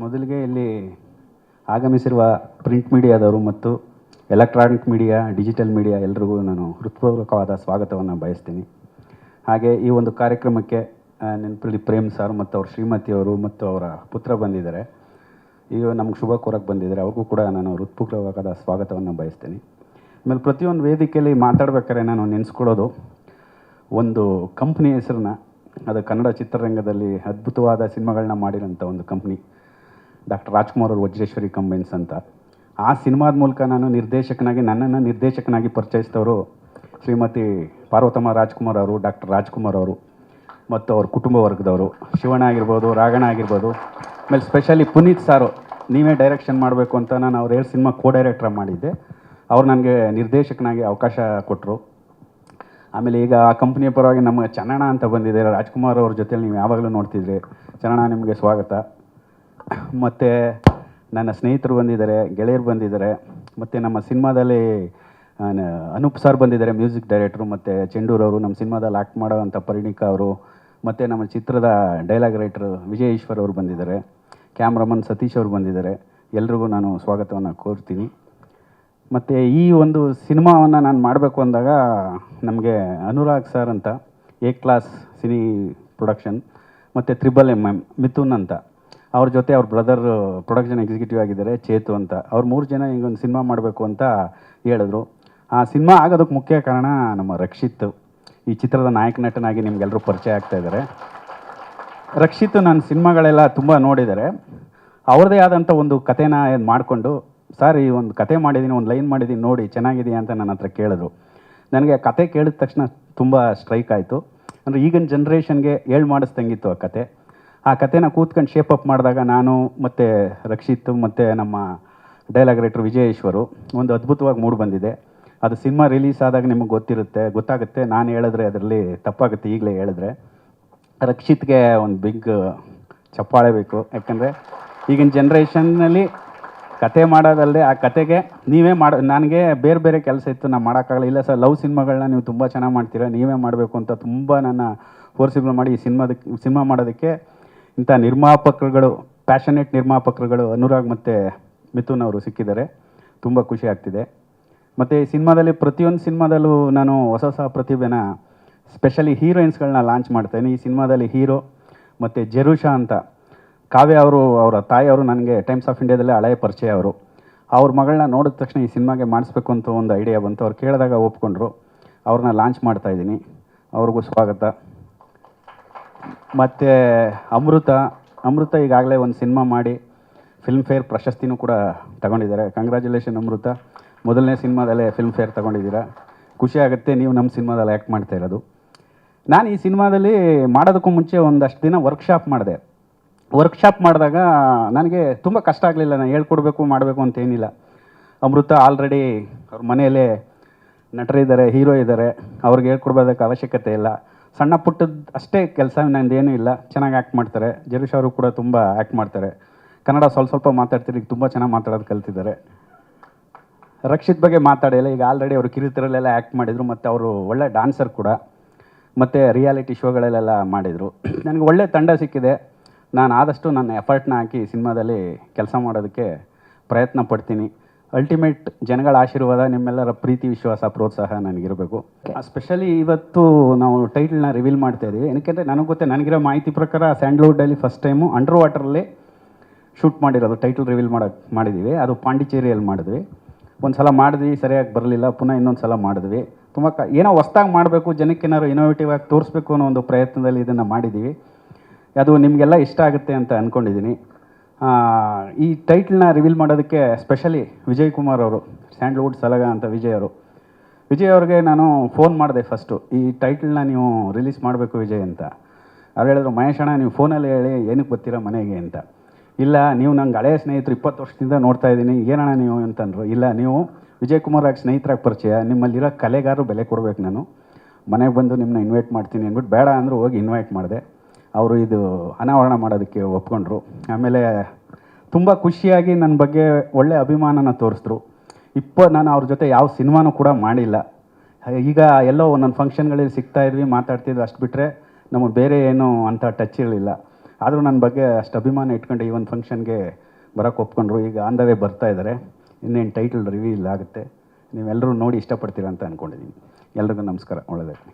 ಮೊದಲಿಗೆ ಇಲ್ಲಿ ಆಗಮಿಸಿರುವ ಪ್ರಿಂಟ್ ಮೀಡಿಯಾದವರು ಮತ್ತು ಎಲೆಕ್ಟ್ರಾನಿಕ್ ಮೀಡಿಯಾ ಡಿಜಿಟಲ್ ಮೀಡಿಯಾ ಎಲ್ರಿಗೂ ನಾನು ಹೃತ್ಪೂರ್ವಕವಾದ ಸ್ವಾಗತವನ್ನು ಬಯಸ್ತೀನಿ. ಹಾಗೆ ಈ ಒಂದು ಕಾರ್ಯಕ್ರಮಕ್ಕೆ ನೆನಪಲ್ಲಿ ಪ್ರೇಮ್ ಸರ್ ಮತ್ತು ಅವ್ರ ಶ್ರೀಮತಿಯವರು ಮತ್ತು ಅವರ ಪುತ್ರ ಬಂದಿದ್ದಾರೆ. ಈಗ ನಮ್ಗೆ ಶುಭ ಕೋರಕ್ಕೆ ಬಂದಿದ್ದಾರೆ. ಅವ್ರಿಗೂ ಕೂಡ ನಾನು ಹೃತ್ಪೂರ್ವಕವಾದ ಸ್ವಾಗತವನ್ನು ಬಯಸ್ತೀನಿ. ಆಮೇಲೆ ಪ್ರತಿಯೊಂದು ವೇದಿಕೆಯಲ್ಲಿ ಮಾತಾಡ್ಬೇಕಾದ್ರೆ ನಾನು ನೆನೆಸ್ಕೊಳ್ಳೋದು, ಒಂದು ಕಂಪ್ನಿ ಹೆಸರನ್ನ, ಅದು ಕನ್ನಡ ಚಿತ್ರರಂಗದಲ್ಲಿ ಅದ್ಭುತವಾದ ಸಿನಿಮಾಗಳನ್ನ ಮಾಡಿರೋಂಥ ಒಂದು ಕಂಪ್ನಿ ಡಾಕ್ಟರ್ ರಾಜ್ಕುಮಾರ್ ಅವರು ವಜ್ರೇಶ್ವರಿ ಕಂಬೈನ್ಸ್ ಅಂತ. ಆ ಸಿನಿಮಾದ ಮೂಲಕ ನಾನು ನಿರ್ದೇಶಕನಾಗಿ, ನನ್ನನ್ನು ನಿರ್ದೇಶಕನಾಗಿ ಪರಿಚಯಿಸಿದವರು ಶ್ರೀಮತಿ ಪಾರ್ವತಮ್ಮ ರಾಜ್ಕುಮಾರ್ ಅವರು, ಡಾಕ್ಟರ್ ರಾಜ್ಕುಮಾರ್ ಅವರು, ಮತ್ತು ಅವ್ರ ಕುಟುಂಬ ವರ್ಗದವರು. ಶಿವಣ್ಣ ಆಗಿರ್ಬೋದು ರಾಗಣ ಆಗಿರ್ಬೋದು, ಆಮೇಲೆ ಸ್ಪೆಷಲಿ ಪುನೀತ್ ಸಾರು, ನೀವೇ ಡೈರೆಕ್ಷನ್ ಮಾಡಬೇಕು ಅಂತ ನಾನು ಅವ್ರು ಎರಡು ಸಿನಿಮಾ ಕೋ ಡೈರೆಕ್ಟರ್ ಮಾಡಿದ್ದೆ. ಅವ್ರು ನನಗೆ ನಿರ್ದೇಶಕನಾಗಿ ಅವಕಾಶ ಕೊಟ್ಟರು ಆಮೇಲೆ ಈಗ ಆ ಕಂಪ್ನಿಯ ಪರವಾಗಿ ನಮ್ಮ ಚನ್ನಣ ಅಂತ ಬಂದಿದೆ. ರಾಜ್ಕುಮಾರ್ ಅವ್ರ ಜೊತೆಲಿ ನೀವು ಯಾವಾಗಲೂ ನೋಡ್ತಿದ್ರಿ. ಚನ್ನಣ ನಿಮಗೆ ಸ್ವಾಗತ. ಮತ್ತು ನನ್ನ ಸ್ನೇಹಿತರು ಬಂದಿದ್ದಾರೆ, ಗೆಳೆಯರು ಬಂದಿದ್ದಾರೆ, ಮತ್ತು ನಮ್ಮ ಸಿನಿಮಾದಲ್ಲಿ ಅನೂಪ್ ಸರ್ ಬಂದಿದ್ದಾರೆ ಮ್ಯೂಸಿಕ್ ಡೈರೆಕ್ಟ್ರು ಮತ್ತು ಚೆಂಡೂರವರು ನಮ್ಮ ಸಿನಿಮಾದಲ್ಲಿ ಆ್ಯಕ್ಟ್ ಮಾಡೋವಂಥ ಪರಿಣಿಕ ಅವರು, ಮತ್ತು ನಮ್ಮ ಚಿತ್ರದ ಡೈಲಾಗ್ ರೈಟ್ರು ವಿಜಯ್ ಈಶ್ವರ್ ಅವರು ಬಂದಿದ್ದಾರೆ ಕ್ಯಾಮ್ರಾಮನ್ ಸತೀಶ್ ಅವರು ಬಂದಿದ್ದಾರೆ. ಎಲ್ರಿಗೂ ನಾನು ಸ್ವಾಗತವನ್ನು ಕೋರ್ತೀನಿ. ಮತ್ತು ಈ ಒಂದು ಸಿನಿಮಾವನ್ನು ನಾನು ಮಾಡಬೇಕು ಅಂದಾಗ ನಮಗೆ ಅನುರಾಗ್ ಸರ್ ಅಂತ ಎ ಕ್ಲಾಸ್ ಸಿನಿ ಪ್ರೊಡಕ್ಷನ್ ಮತ್ತು ತ್ರಿಬಲ್ ಎಂ ಎಂ ಮಿಥುನ್ ಅಂತ. ಅವ್ರ ಜೊತೆ ಅವ್ರ ಬ್ರದರ್ ಪ್ರೊಡಕ್ಷನ್ ಎಕ್ಸಿಕ್ಯೂಟಿವ್ ಆಗಿದ್ದಾರೆ, ಚೇತು ಅಂತ. ಅವ್ರು ಮೂರು ಜನ ಈಗ ಒಂದು ಸಿನಿಮಾ ಮಾಡಬೇಕು ಅಂತ ಹೇಳಿದ್ರು. ಆ ಸಿನಿಮಾ ಆಗೋದಕ್ಕೆ ಮುಖ್ಯ ಕಾರಣ ನಮ್ಮ ರಕ್ಷಿತ್. ಈ ಚಿತ್ರದ ನಾಯಕ ನಟನಾಗಿ ನಿಮಗೆಲ್ಲರೂ ಪರಿಚಯ ಆಗ್ತಾ ಇದ್ದಾರೆ. ರಕ್ಷಿತ್ ನನ್ನ ಸಿನಿಮಾಗಳೆಲ್ಲ ತುಂಬ ನೋಡಿದ್ದಾರೆ. ಅವ್ರದ್ದೇ ಆದಂಥ ಒಂದು ಕಥೆನ ಮಾಡಿಕೊಂಡು, ಸರ್, ಈ ಒಂದು ಕತೆ ಮಾಡಿದ್ದೀನಿ ಒಂದು ಲೈನ್ ಮಾಡಿದ್ದೀನಿ ನೋಡಿ, ಚೆನ್ನಾಗಿದೆಯಾ ಅಂತ ನನ್ನ ಹತ್ರ ಕೇಳಿದ್ರು. ನನಗೆ ಕತೆ ಕೇಳಿದ ತಕ್ಷಣ ತುಂಬ ಸ್ಟ್ರೈಕ್ ಆಯಿತು. ಅಂದರೆ ಈಗಿನ ಜನ್ರೇಷನ್ಗೆ ಹೇಳಿ ಮಾಡಿಸ್ದಂಗಿತ್ತು ಆ ಕತೆ ಆ ಕಥೆನ ಕೂತ್ಕೊಂಡು ಶೇಪ್ ಅಪ್ ಮಾಡಿದಾಗ ನಾನು ಮತ್ತು ರಕ್ಷಿತ್ ಮತ್ತು ನಮ್ಮ ಡೈಲಾಗ್ ರೈಟ್ರ್ ವಿಜಯೇಶ್ವರು ಒಂದು ಅದ್ಭುತವಾಗಿ ಮೂಡ್ ಬಂದಿದೆ. ಅದು ಸಿನಿಮಾ ರಿಲೀಸ್ ಆದಾಗ ನಿಮಗೆ ಗೊತ್ತಿರುತ್ತೆ, ಗೊತ್ತಾಗುತ್ತೆ. ನಾನು ಹೇಳಿದ್ರೆ ಅದರಲ್ಲಿ ತಪ್ಪಾಗುತ್ತೆ, ಈಗಲೇ ಹೇಳಿದ್ರೆ. ರಕ್ಷಿತ್ಗೆ ಒಂದು ಬಿಗ್ ಚಪ್ಪಾಳೆ ಬೇಕು. ಯಾಕಂದರೆ ಈಗಿನ ಜನ್ರೇಷನ್ನಲ್ಲಿ ಕತೆ ಮಾಡೋದಲ್ಲದೆ ಆ ಕತೆಗೆ ನೀವೇ ಮಾಡ, ನನಗೆ ಬೇರೆ ಬೇರೆ ಕೆಲಸ ಇತ್ತು ನಾನು ಮಾಡೋಕ್ಕಾಗಲ್ಲ. ಇಲ್ಲ ಸರ್, ಲವ್ ಸಿನಿಮಾಗಳನ್ನ ನೀವು ತುಂಬ ಚೆನ್ನಾಗಿ ಮಾಡ್ತೀರಾ, ನೀವೇ ಮಾಡಬೇಕು ಅಂತ ತುಂಬ ನನ್ನ ಫೋರ್ಸಿಬಲ್ ಮಾಡಿ ಈ ಸಿನಿಮಾದಕ್ಕೆ ಸಿನಿಮಾ ಮಾಡೋದಕ್ಕೆ ಇಂಥ ನಿರ್ಮಾಪಕರುಗಳು ಪ್ಯಾಷನೇಟ್ ನಿರ್ಮಾಪಕರುಗಳು ಅನುರಾಗ್ ಮತ್ತು ಮಿಥುನ್ ಅವರು ಸಿಕ್ಕಿದ್ದಾರೆ. ತುಂಬ ಖುಷಿ ಆಗ್ತಿದೆ. ಮತ್ತು ಈ ಸಿನಿಮಾದಲ್ಲಿ ಪ್ರತಿಯೊಂದು ಸಿನಿಮಾದಲ್ಲೂ ನಾನು ಹೊಸ ಹೊಸ ಪ್ರತಿಭೆನ ಸ್ಪೆಷಲಿ ಹೀರೋಯಿನ್ಸ್ಗಳನ್ನ ಲಾಂಚ್ ಮಾಡ್ತೇನೆ. ಈ ಸಿನಿಮಾದಲ್ಲಿ ಹೀರೋ ಮತ್ತು ಜೆರುಷಾ ಅಂತ, ಕಾವ್ಯ ಅವರು, ಅವರ ತಾಯಿಯವರು ನನಗೆ ಟೈಮ್ಸ್ ಆಫ್ ಇಂಡಿಯಾದಲ್ಲೇ ಹಳೆಯ ಪರಿಚಯ ಅವರು. ಅವ್ರ ಮಗಳನ್ನ ನೋಡಿದ ತಕ್ಷಣ ಈ ಸಿನಿಮಾಗೆ ಮಾಡಿಸ್ಬೇಕು ಅಂತ ಒಂದು ಐಡಿಯಾ ಬಂತು. ಅವ್ರು ಕೇಳಿದಾಗ ಒಪ್ಕೊಂಡ್ರು. ಅವ್ರನ್ನ ಲಾಂಚ್ ಮಾಡ್ತಾಯಿದ್ದೀನಿ ಅವ್ರಿಗೂ ಸ್ವಾಗತ. ಮತ್ತು ಅಮೃತ ಅಮೃತ ಈಗಾಗಲೇ ಒಂದು ಸಿನಿಮಾ ಮಾಡಿ ಫಿಲ್ಮ್ ಫೇರ್ ಪ್ರಶಸ್ತಿನೂ ಕೂಡ ತಗೊಂಡಿದ್ದಾರೆ. ಕಂಗ್ರ್ಯಾಚುಲೇಷನ್ ಅಮೃತ. ಮೊದಲನೇ ಸಿನಿಮಾದಲ್ಲೇ ಫಿಲ್ಮ್ ಫೇರ್ ತಗೊಂಡಿದ್ದೀರಾ? ಖುಷಿ ಆಗುತ್ತೆ, ನೀವು ನಮ್ಮ ಸಿನಿಮಾದಲ್ಲಿ ಆ್ಯಕ್ಟ್ ಮಾಡ್ತಾ ಇರೋದು. ನಾನು ಈ ಸಿನಿಮಾದಲ್ಲಿ ಮಾಡೋದಕ್ಕೂ ಮುಂಚೆ ಒಂದಷ್ಟು ದಿನ ವರ್ಕ್ಶಾಪ್ ಮಾಡಿದೆ. ವರ್ಕ್ಶಾಪ್ ಮಾಡಿದಾಗ ನನಗೆ ತುಂಬ ಕಷ್ಟ ಆಗಲಿಲ್ಲ, ನಾನು ಹೇಳ್ಕೊಡ್ಬೇಕು, ಮಾಡಬೇಕು ಅಂತ ಏನಿಲ್ಲ. ಅಮೃತ ಆಲ್ರೆಡಿ ಅವ್ರ ಮನೆಯಲ್ಲೇ ನಟರಿದ್ದಾರೆ ಹೀರೋ ಇದ್ದಾರೆ. ಅವ್ರಿಗೆ ಹೇಳ್ಕೊಡ್ಬೋದಕ್ಕೆ ಅವಶ್ಯಕತೆ ಇಲ್ಲ. ಸಣ್ಣ ಪುಟ್ಟದ ಅಷ್ಟೇ ಕೆಲಸ ನಂದೇನೂ ಇಲ್ಲ. ಚೆನ್ನಾಗಿ ಆ್ಯಕ್ಟ್ ಮಾಡ್ತಾರೆ. ಜರೀಶ್ ಅವರು ಕೂಡ ತುಂಬ ಆ್ಯಕ್ಟ್ ಮಾಡ್ತಾರೆ. ಕನ್ನಡ ಸ್ವಲ್ಪ ಸ್ವಲ್ಪ ಮಾತಾಡ್ತಿರಿ ಈಗ ತುಂಬ ಚೆನ್ನಾಗಿ ಮಾತಾಡೋದು ಕಲ್ತಿದ್ದಾರೆ. ರಕ್ಷಿತ್ ಬಗ್ಗೆ ಮಾತಾಡಿಲ್ಲ ಈಗ ಆಲ್ರೆಡಿ ಅವರು ಕಿರುತೆರಲ್ಲೆಲ್ಲ ಆ್ಯಕ್ಟ್ ಮಾಡಿದರು. ಮತ್ತು ಅವರು ಒಳ್ಳೆ ಡಾನ್ಸರ್ ಕೂಡ. ಮತ್ತು ರಿಯಾಲಿಟಿ ಶೋಗಳಲ್ಲೆಲ್ಲ ಮಾಡಿದರು. ನನಗೆ ಒಳ್ಳೆ ತಂಡ ಸಿಕ್ಕಿದೆ. ನಾನು ಆದಷ್ಟು ನನ್ನ ಎಫರ್ಟ್ನ ಹಾಕಿ ಸಿನಿಮಾದಲ್ಲಿ ಕೆಲಸ ಮಾಡೋದಕ್ಕೆ ಪ್ರಯತ್ನ ಪಡ್ತೀನಿ. ಅಲ್ಟಿಮೇಟ್ ಜನಗಳ ಆಶೀರ್ವಾದ ನಿಮ್ಮೆಲ್ಲರ ಪ್ರೀತಿ ವಿಶ್ವಾಸ ಪ್ರೋತ್ಸಾಹ ನನಗಿರಬೇಕು. ಸ್ಪೆಷಲಿ ಇವತ್ತು ನಾವು ಟೈಟಲ್ನ ರಿವೀಲ್ ಮಾಡ್ತಾ ಇದ್ದೀವಿ ಏನಕ್ಕೆ ನನಗೆ ಗೊತ್ತೇ ನನಗಿರೋ ಮಾಹಿತಿ ಪ್ರಕಾರ ಸ್ಯಾಂಡ್ಲ್ವುಡ್ಡಲ್ಲಿ ಫಸ್ಟ್ ಟೈಮು ಅಂಡರ್ ವಾಟರಲ್ಲಿ ಶೂಟ್ ಮಾಡಿರೋದು ಟೈಟಲ್ ರಿವೀಲ್ ಮಾಡೋಕ್ಕೆ ಮಾಡಿದ್ದೀವಿ ಅದು ಪಾಂಡಿಚೇರಿಯಲ್ಲಿ ಮಾಡಿದ್ವಿ. ಒಂದು ಸಲ ಮಾಡಿದ್ವಿ ಸರಿಯಾಗಿ ಬರಲಿಲ್ಲ. ಪುನಃ ಇನ್ನೊಂದು ಸಲ ಮಾಡಿದ್ವಿ. ತುಂಬ ಕ ಏನೋ ಹೊಸ್ದಾಗಿ ಮಾಡಬೇಕು ಜನಕ್ಕೆ ಏನಾದ್ರು ಇನೋವೇಟಿವ್ ಆಗಿ ತೋರಿಸ್ಬೇಕು ಅನ್ನೋ ಒಂದು ಪ್ರಯತ್ನದಲ್ಲಿ ಇದನ್ನು ಮಾಡಿದ್ದೀವಿ ಅದು ನಿಮಗೆಲ್ಲ ಇಷ್ಟ ಆಗುತ್ತೆ ಅಂತ ಅಂದ್ಕೊಂಡಿದ್ದೀನಿ ಈ ಟೈಟ್ಲನ್ನ ರಿವೀಲ್ ಮಾಡೋದಕ್ಕೆ ಸ್ಪೆಷಲಿ ವಿಜಯ್ ಕುಮಾರ್ ಅವರು ಸ್ಯಾಂಡ್ಲ್ವುಡ್ ಸಲಗ ಅಂತ ವಿಜಯ್ ಅವರು. ವಿಜಯ್ ಅವ್ರಿಗೆ ನಾನು ಫೋನ್ ಮಾಡಿದೆ ಫಸ್ಟು ಈ ಟೈಟಲ್ನ ನೀವು ರಿಲೀಸ್ ಮಾಡಬೇಕು ವಿಜಯ್ ಅಂತ. ಅವ್ರು ಹೇಳಿದ್ರು, ಮಹೇಶ್ ಅಣ್ಣ, ನೀವು ಫೋನಲ್ಲಿ ಹೇಳಿ ಏನಕ್ಕೆ ಬರ್ತೀರಾ ಮನೆಗೆ ಅಂತ. ಇಲ್ಲ, ನೀವು ನಂಗೆ ಹಳೆಯ ಸ್ನೇಹಿತರು ಇಪ್ಪತ್ತು ವರ್ಷದಿಂದ ನೋಡ್ತಾ ಇದ್ದೀನಿ. ಏನಣ್ಣ ನೀವು? ಅಂತಂದರು. ಇಲ್ಲ, ನೀವು ವಿಜಯ್ ಕುಮಾರ್ ಆಗಿ ಸ್ನೇಹಿತರಾಗಿ ಪರಿಚಯ. ನಿಮ್ಮಲ್ಲಿರೋ ಕಲೆಗಾರರು ಬೆಲೆ ಕೊಡ್ಬೇಕು ನಾನು. ಮನೆಗೆ ಬಂದು ನಿಮ್ಮನ್ನ ಇನ್ವೈಟ್ ಮಾಡ್ತೀನಿ ಅಂದ್ಬಿಟ್ಟು ಬೇಡ ಅಂದರೂ ಹೋಗಿ ಇನ್ವೈಟ್ ಮಾಡಿದೆ. ಅವರು ಇದು ಅನಾವರಣ ಮಾಡೋದಕ್ಕೆ ಒಪ್ಕೊಂಡ್ರು. ಆಮೇಲೆ ತುಂಬ ಖುಷಿಯಾಗಿ ನನ್ನ ಬಗ್ಗೆ ಒಳ್ಳೆ ಅಭಿಮಾನನ ತೋರಿಸಿದ್ರು. ಇಪ್ಪ, ನಾನು ಅವ್ರ ಜೊತೆ ಯಾವ ಸಿನಿಮಾನೂ ಕೂಡ ಮಾಡಿಲ್ಲ. ಈಗ ಎಲ್ಲೋ ಒಂದೊಂದು ಫಂಕ್ಷನ್ಗಳಲ್ಲಿ ಸಿಗ್ತಾ ಇದ್ವಿ, ಮಾತಾಡ್ತಿದ್ವಿ, ಅಷ್ಟು ಬಿಟ್ಟರೆ ನಮಗೆ ಬೇರೆ ಏನು ಅಂಥ ಟಚ್ ಇರಲಿಲ್ಲ. ಆದರೂ ನನ್ನ ಬಗ್ಗೆ ಅಷ್ಟು ಅಭಿಮಾನ ಇಟ್ಕೊಂಡು ಈ ಒಂದು ಫಂಕ್ಷನ್ಗೆ ಬರೋಕ್ಕೆ ಒಪ್ಕೊಂಡ್ರು. ಈಗ ಆನ್ ಬರ್ತಾ ಇದ್ದಾರೆ ಇನ್ನೇನು ಟೈಟಲ್ ರಿವೀಲ್ ಆಗುತ್ತೆ. ನೀವೆಲ್ಲರೂ ನೋಡಿ ಇಷ್ಟಪಡ್ತೀರ ಅಂತ ಅಂದ್ಕೊಂಡಿದ್ದೀನಿ ಎಲ್ರಿಗೂ ನಮಸ್ಕಾರ. ಒಳ್ಳೆಯದಾಗಲಿ.